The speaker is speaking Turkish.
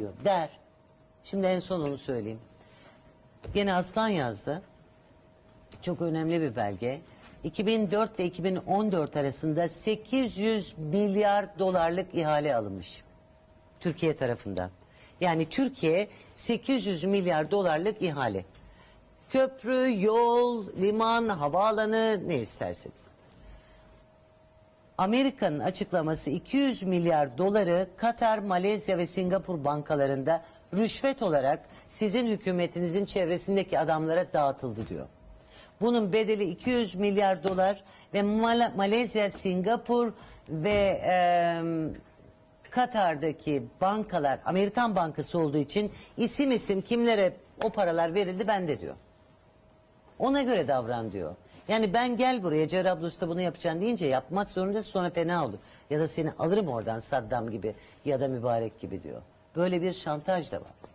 Der. Şimdi en son onu söyleyeyim. Gene Aslan yazdı. Çok önemli bir belge. 2004 ile 2014 arasında 800 milyar dolarlık ihale alınmış. Türkiye tarafından. Yani Türkiye 800 milyar dolarlık ihale. Köprü, yol, liman, havaalanı ne isterseniz. Amerika'nın açıklaması 200 milyar doları Katar, Malezya ve Singapur bankalarında rüşvet olarak sizin hükümetinizin çevresindeki adamlara dağıtıldı diyor. Bunun bedeli 200 milyar dolar ve Mal- Malezya, Singapur ve eee, Katar'daki bankalar Amerikan bankası olduğu için isim isim kimlere o paralar verildi bende diyor. Ona göre davran diyor. Yani ben gel buraya Cerablus'ta bunu yapacaksın deyince yapmak zorundasın sonra fena olur. Ya da seni alırım oradan Saddam gibi ya da mübarek gibi diyor. Böyle bir şantaj da var.